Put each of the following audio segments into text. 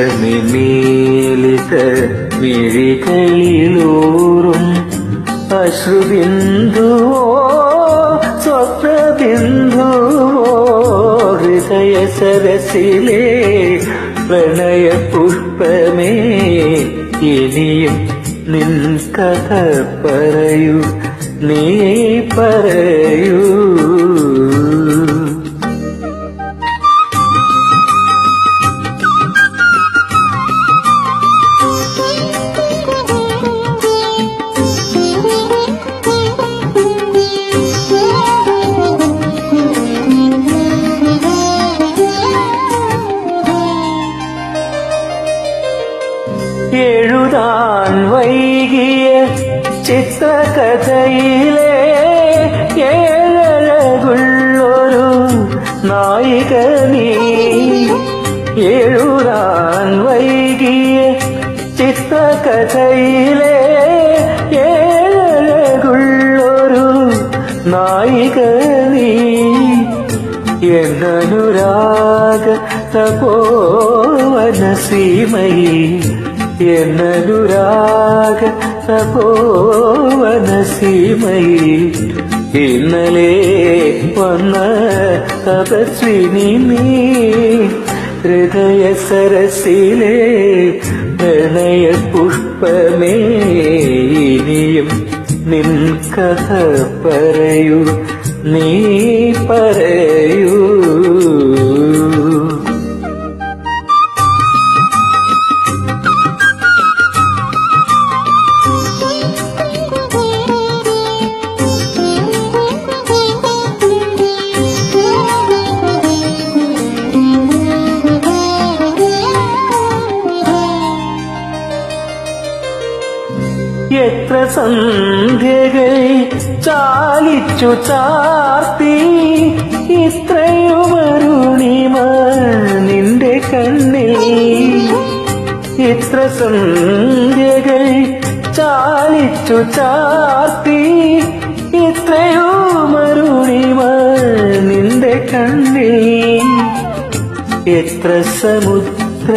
അർത്ഥനിമീലിത മിഴികളിലൂറും അശ്രുബിന്ദുവോ സ്വപ്നബിന്ദുവോ ഹൃദയ സരസിലേ പ്രണയ പുഷ്പമേ ഇനിയും നിൻ കഥ പറയൂ നീ പറയൂ. எழுதான் வைகிய சித்த கதையிலே ஏழகுள்ளொரு நாயகனே. எழுதான் வைகிய சித்த கதையிலே ஏழகுள்ளொரு நாயகனே. என்னுராக தபோவன சீமையே. എന്നനുരാഗ തപോവന സീമയി ഇന്നലെ വന്ന തപസ്വിനി നീ ഹൃദയ സരസിലെ പ്രണയ പുഷ്പമേ ഇനിയും നിൻ കഥ പറയൂ നീ പറയൂ. എത്ര സന്ധ്യകൾ ചാലിച്ചു ചാർത്തി ഇത്രയുമരുണിമ നിന്റെ കണ്ണിൽ. എത്ര സന്ധ്യകൾ ചാലിച്ചു ചാർത്തി ഇത്രയുമരുണിമ നിന്റെ കണ്ണിൽ. എത്ര സമുദ്ര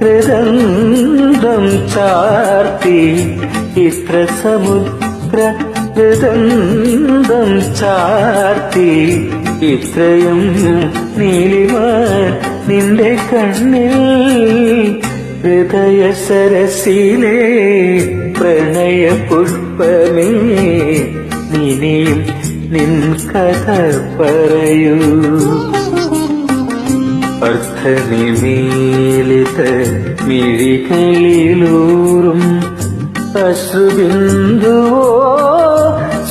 ഹൃദന്തം ചാർത്തി ഇത്ര സമുദ്ര ചാർത്തി. ഇത്രയും നീലിമ നിന്റെ കണ്ണിൽ ഹൃദയ സരസിലെ പ്രണയ പുഷ്പമേ നിനിയും നിൻ കഥ പറയൂ. അർത്ഥനിമീലിത മിഴികളിലൂറും അശ്രുബിന്ദുവോ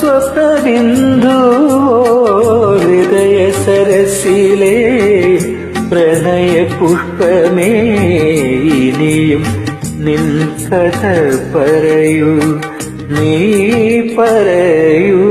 സ്വപ്നബിന്ദുവോ ഹൃദയ സരസിലെ പ്രണയ പുഷ്പമേ ഇനിയും നിൻ കഥ പറയൂ നീ പറയൂ.